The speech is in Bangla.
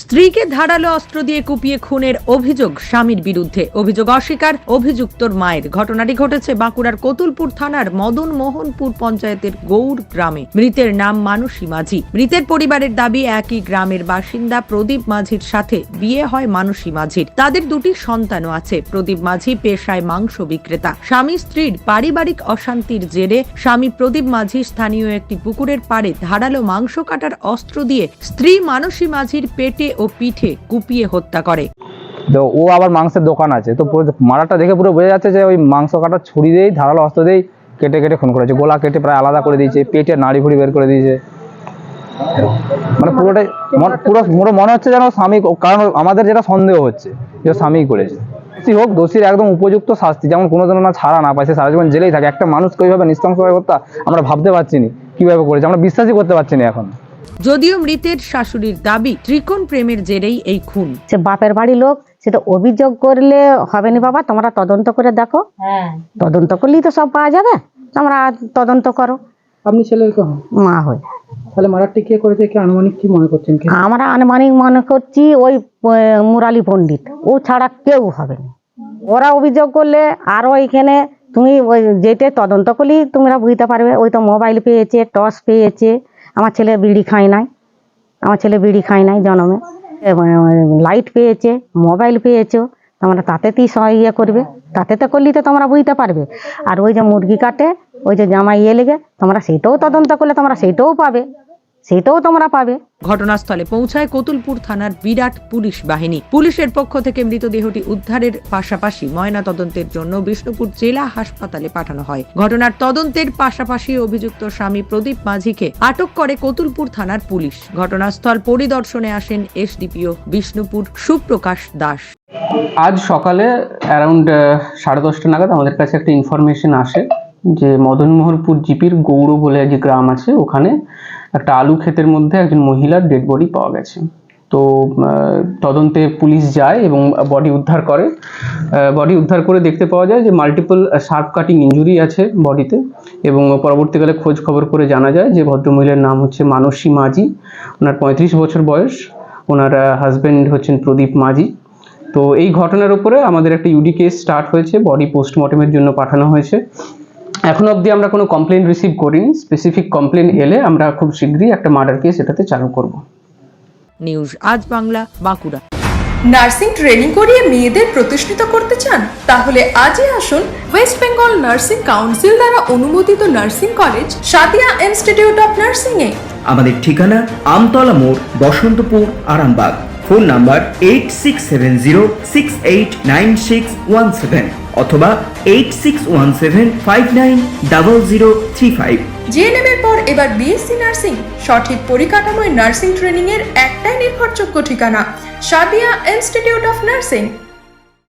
স্ত্রীকে ধারালো অস্ত্র দিয়ে কুপিয়ে খুনের অভিযোগ, স্বামীর বিরুদ্ধে অভিযোগ অস্বীকার, অভিযুক্তর মায়ের। ঘটনাটি ঘটেছে বাঁকুড়ার কতুলপুর থানার মদন মোহনপুর পঞ্চায়েতের গৌড় গ্রামে। মৃতের নাম মানসী মাঝি। মৃতের পরিবারের দাবি একই গ্রামের বাসিন্দা প্রদীপ মাঝির সাথে বিয়ে হয় মানসী মাঝির। তাদের দুটি সন্তানও আছে। প্রদীপ মাঝি পেশায় মাংস বিক্রেতা। স্বামী স্ত্রীর পারিবারিক অশান্তির জেরে স্বামী প্রদীপ মাঝি স্থানীয় একটি পুকুরের পাড়ে ধারালো মাংস কাটার অস্ত্র দিয়ে স্ত্রী মানসী মাঝির পেটে ও পিঠে কুপিয়ে হত্যা করে। তো ও আবার মাংসের দোকান আছে, তো মারাটা দেখে পুরো বোঝা যাচ্ছে যে ওই মাংস কাটা ছুরি দিয়েই, ধারালো অস্ত্র দিয়েই কেটে কেটে খুন করেছে। গোলা কেটে প্রায় আলাদা করে দিয়েছে, পেটে নাড়ি ভুড়ি বের করে দিয়েছে। মানে পুরোটাই পুরো পুরো মনে হচ্ছে যেন স্বামী কারণ আমাদের যেটা সন্দেহ হচ্ছে, যে স্বামী করেছে। দোষী হোক, দোষীর একদম উপযুক্ত শাস্তি, যেমন কোনো দিনও না ছাড়া না পায়, সে সারা জীবন জেলেই থাকে। একটা মানুষকে ওইভাবে নৃশংসভাবে হত্যা আমরা ভাবতে পারছি না, কীভাবে করেছে, আমরা বিশ্বাসই করতে পারছি না এখন। যদিও মৃতের শাশুড়ির দাবি ত্রিকোণ প্রেমের জেরেই এই খুন। সে বাপের বাড়ির লোক সেটা অভিযোগ করলে হবে না বাবা তোমরা তদন্ত করে দেখো। তদন্ত করলেই তো সব পাওয়া যাবে তোমরা তদন্ত করো। আপনি হন? মা হয়ে তাহলে মারাটি কে করেছে কি আনুমানিক কি মনে করছেন আমরা আনুমানিক মনে করছি ওই মুরালি পণ্ডিত। ও ছাড়া কেউ হবে না। ওরা অভিযোগ করলে আরও এখানে তুমি ওই যেতে তদন্ত করলেই তোমরা বুঝতে পারবে ওই তো মোবাইল পেয়েছে টর্চ পেয়েছে। আমার ছেলে বিড়ি খায় নাই। আমার ছেলে বিড়ি খায় নাই জন্মে। লাইট পেয়েছে মোবাইল পেয়েছ, তোমরা তাতেতেই সবাই ইয়ে করবে। তাতে তো করলি তো তোমরা বুঝতে পারবে। আর ওই যে মুরগি কাটে, ওই যে জামাই ইয়ে লেগে তোমরা সেটাও তদন্ত করলে, তোমরা সেটাও পাবে। সেইটাও তোমরা পাবে। ঘটনাস্থলে পৌঁছায় কতুলপুর থানার বিরাট পুলিশ বাহিনী। পুলিশের পক্ষ থেকে মৃতদেহটি উদ্ধারের পাশাপাশি ময়না তদন্তের জন্য বিষ্ণুপুর জেলা হাসপাতালে পাঠানো হয়। ঘটনার তদন্তের পাশাপাশি অভিযুক্ত স্বামী প্রদীপ মাঝিকে আটক করে কতুলপুর থানার পুলিশ। ঘটনাস্থল পরিদর্শনে আসেন এসডিপিও বিষ্ণুপুর সুপ্রকাশ দাস। আজ সকালে অ্যারাউন্ড সাড়ে দশটা নাগাদ আমাদের কাছে একটা ইনফরমেশন আসে যে মদনমোহনপুর জিপির গৌড় বলে যে গ্রাম আছে ওখানে একটা আলু ক্ষেতের মধ্যে একজন মহিলার ডেড বডি পাওয়া গেছে। তো তদন্তে পুলিশ যায় এবং বডি উদ্ধার করে। বডি উদ্ধার করে দেখতে পাওয়া যায় যে মাল্টিপল শার্প কাটিং ইঞ্জুরি আছে বডিতে এবং পরবর্তীকালে খোঁজ খবর করে জানা যায় যে ভদ্রমহিলার নাম হচ্ছে মানসী মাঝি। ওনার পঁয়ত্রিশ বছর বয়স। ওনার হাজবেন্ড হচ্ছেন প্রদীপ মাঝি। তো এই ঘটনার উপরে আমাদের একটা ইউডি কেস স্টার্ট হয়েছে। বডি পোস্টমর্টমের জন্য পাঠানো হয়েছে। এখন অবধি আমরা কোনো কমপ্লেন রিসিভ করিনি। স্পেসিফিক কমপ্লেন এলে আমরা খুব শীঘ্রই একটা মার্ডার কেস এটাতে চালু করব। নিউজ আজ বাংলা বাঁকুড়া। নার্সিং ট্রেনিং করিয়ে মেয়েদের প্রতিষ্ঠিত করতে চান? তাহলে আজই আসুন ওয়েস্ট বেঙ্গল নার্সিং কাউন্সিল দ্বারা অনুমোদিত nursing college Sadia institute of nursing এ আমাদের ঠিকানা আমতলা মোড় Basantapur Arambagh. Phone number eight six seven zero six eight nine six one seven অথবা eight six one seven five nine double zero three five GNM এর পর এবার বিএসসি নার্সিং, সঠিক পরিকাঠামোয় নার্সিং ট্রেনিং এর একটাই নির্ভরযোগ্য ঠিকানা সাদিয়া ইনস্টিটিউট অফ নার্সিং।